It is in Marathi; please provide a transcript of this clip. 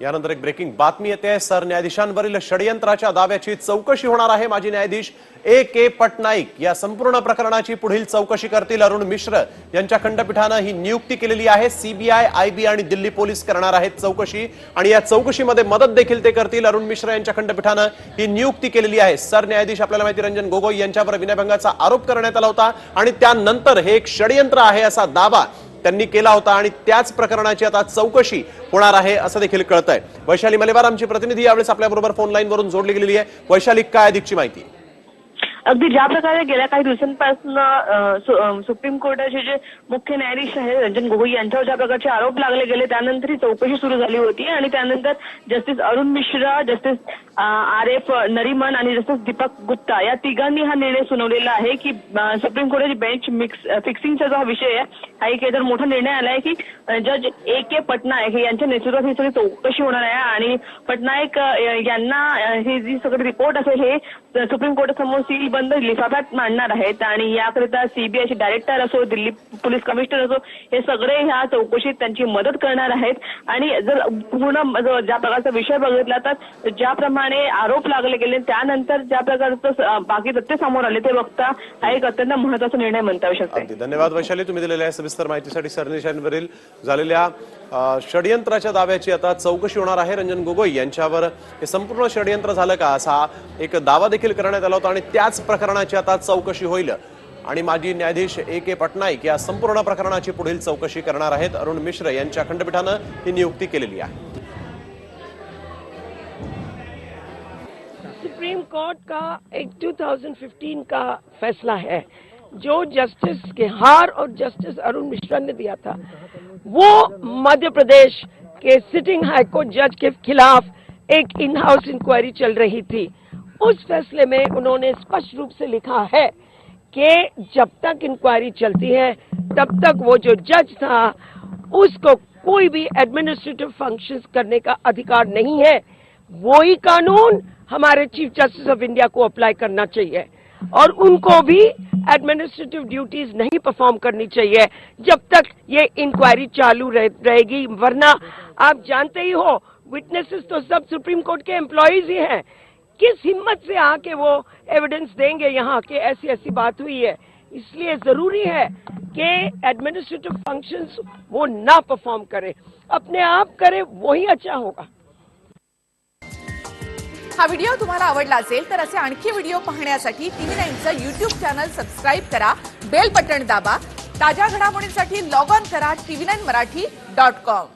यानंतर एक ब्रेकिंग बातमी येते. सरन्यायाधीशांवरील षडयंत्राच्या दाव्याची चौकशी होणार आहे माजी न्यायाधीश ए के पटनाईक. या संपूर्ण प्रकरणाची पुढील चौकशी करतील अरुण मिश्र. यांच्या खंडपीठानं ही नियुक्ती केलेली आहे. सीबीआय आयबी आणि दिल्ली पोलीस करणार आहेत चौकशी. आणि या चौकशीमध्ये मदत देखील ते करतील. अरुण मिश्र यांच्या खंडपीठानं ही नियुक्ती केलेली आहे. सरन्यायाधीश आपल्याला माहिती रंजन गोगोई यांच्यावर विनयभंगाचा आरोप करण्यात आला होता. आणि त्यानंतर हे एक षडयंत्र आहे असा दावा त्यांनी केला होता आणि त्याच प्रकरणाची आता चौकशी होणार आहे असं देखील कळत आहे वैशाली मलेवार आमची प्रतिनिधी यावेळेस आपल्याबरोबर फोन लाईनवरून जोडली गेलेली आहे. वैशाली काय अधिकची माहिती? अगदी ज्या प्रकारे गेल्या काही दिवसांपासून सुप्रीम कोर्टाचे जे मुख्य न्यायाधीश आहेत रंजन गोगोई यांच्यावर ज्या प्रकारचे आरोप लागले गेले त्यानंतर ही चौकशी सुरू झाली होती आणि त्यानंतर justice Arun Mishra justice R F Nariman आणि जस्टिस दीपक गुप्ता या तिघांनी हा निर्णय सुनावलेला आहे की सुप्रीम कोर्टाची बेंच मिक्स फिक्सिंगचा जो हा विषय आहे हा एक तर मोठा निर्णय आला आहे की जज ए के पटनायक यांच्या नेतृत्वात ही सगळी चौकशी होणार आहे आणि पटनायक यांना ही जी सगळी रिपोर्ट असेल हे सुप्रीम कोर्टासमोर सील बंद लिफाफ्यात मांडणार आहेत आणि याकरिता सीबीआयचे डायरेक्टर असो दिल्ली पोलीस कमिशनर असो हे सगळे ह्या चौकशीत त्यांची मदत करणार आहेत. आणि जर पूर्ण ज्या प्रकारचा विषय बघितला तर ज्याप्रमाणे आरोप लागले गेले त्यानंतर ज्या प्रकारचं बाकी तथ्य समोर आले ते बघता हा एक अत्यंत महत्त्वाचा निर्णय म्हणता येऊ शकतो. धन्यवाद वैशाली. तुम्ही दिलेल्या सविस्तर माहितीसाठी सरनिशांवरील झालेल्या षडयंत्राच्या दाव्याची आता चौकशी होणार आहे. रंजन गोगोई यांच्यावर हे संपूर्ण षडयंत्र झालं का? असा एक दावा देखील करण्यात आला होता आणि त्याच प्रकरणाची आता चौकशी होईल. आणि माजी न्यायाधीश ए के पटनाईक या संपूर्ण प्रकरणाची पुढील चौकशी करणार आहेत. अरुण मिश्र यांच्या खंडपीठानं ही नियुक्ती केलेली आहे. सुप्रीम कोर्ट का एक 2015 का फैसला है? जो जस्टिस केहार और जस्टिस अरुण मिश्रा ने दिया था वो मध्य प्रदेश के सिटिंग हाईकोर्ट जज के खिलाफ एक इन हाउस इंक्वायरी चल रही थी। उस फैसले में उन्होंने स्पष्ट रूप से लिखा है कि जब तक इंक्वायरी चलती है तब तक वो जो जज था उसको कोई भी एडमिनिस्ट्रेटिव फ़ंक्शंस करने का अधिकार नहीं है। वो ही कानून हमारे चीफ जस्टिस ऑफ़ इंडिया को अप्लाई करना चाहिए और उनको भी एडमिनिस्ट्रेटिव ड्यूटीज़ नहीं परफॉर्म करनी चाहिए जब तक ये इंक्वायरी चालू रह, रहेगी। वरना आप जानते ही हो विटनेसेस तो सब सुप्रीम कोर्ट के एम्प्लॉयज़ ही हैं। किस हिम्मत से आके वो एविडेंस देंगे यहाँ के ऐसी ऐसी बात हुई है? इसलिए जरूरी है कि एडमिनिस्ट्रेटिव फंक्शंस वो ना परफॉर्म करे। अपने आप करे वही अच्छा होगा। हा व्हिडिओ तुम्हाला आवडला असेल तर असे आणखी व्हिडिओ पाहण्यासाठी टीव्ही नाईनचं युट्यूब चॅनल सबस्क्राईब करा बेल बटन दाबा ताज्या घडामोडींसाठी लॉग ऑन करा TV nine Marathi dot com